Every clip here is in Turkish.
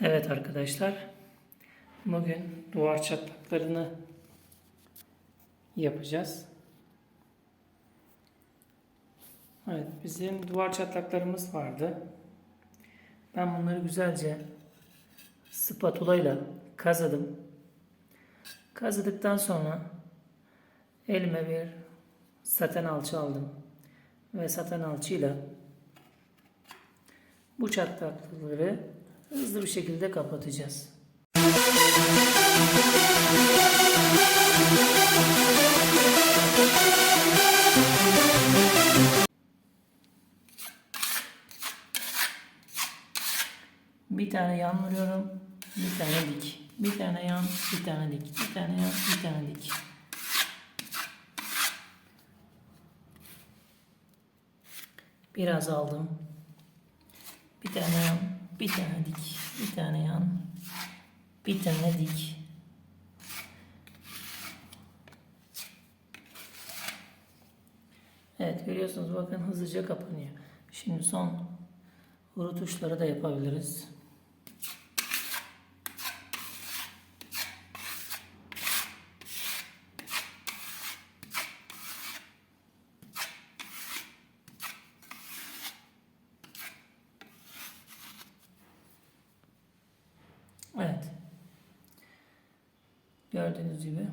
Evet arkadaşlar. Bugün duvar çatlaklarını yapacağız. Evet, bizim duvar çatlaklarımız vardı. Ben bunları güzelce spatula ile kazıdım. Kazıdıktan sonra elime bir saten alçı aldım. Ve saten alçıyla bu çatlakları hızlı bir şekilde kapatacağız. Bir tane yan vuruyorum, bir tane dik. Bir tane yan, bir tane dik. Bir tane yan, bir tane dik. Biraz aldım. Bir tane yan, bir tane dik. Bir tane yan, bir tane dik. Evet görüyorsunuz bakın hızlıca kapanıyor. Şimdi son vuru tuşları da yapabiliriz. Evet. Gördüğünüz gibi.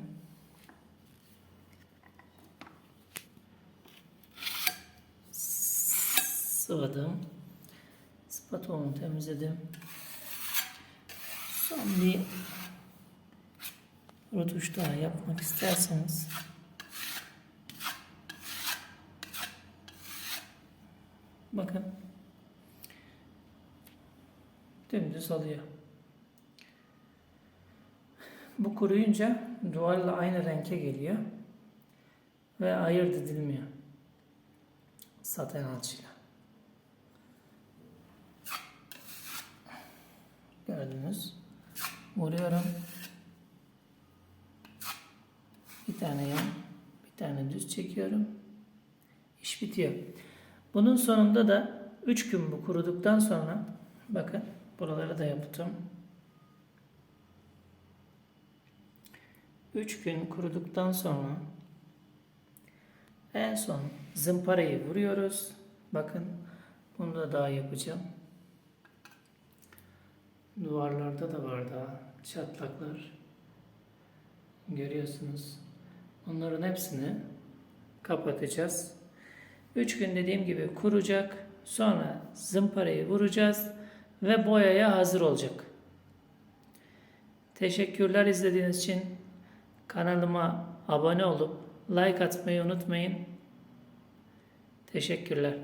Sıvadım. Spatulamı temizledim. Son bir rötuş daha yapmak isterseniz bakın dümdüz alıyor. Bu kuruyunca duvarla aynı renke geliyor ve ayırt edilmiyor saten alçıyla. Gördünüz. Vuruyorum. Bir tane yan, bir tane düz çekiyorum. İş bitiyor. Bunun sonunda da 3 gün bu kuruduktan sonra bakın buraları da yaptım. 3 gün kuruduktan sonra en son zımparayı vuruyoruz. Bakın bunu da daha yapacağım. Duvarlarda da var daha çatlaklar. Görüyorsunuz. Onların hepsini kapatacağız. 3 gün dediğim gibi kuracak. Sonra zımparayı vuracağız ve boyaya hazır olacak. Teşekkürler izlediğiniz için. Kanalıma abone olup like atmayı unutmayın. Teşekkürler.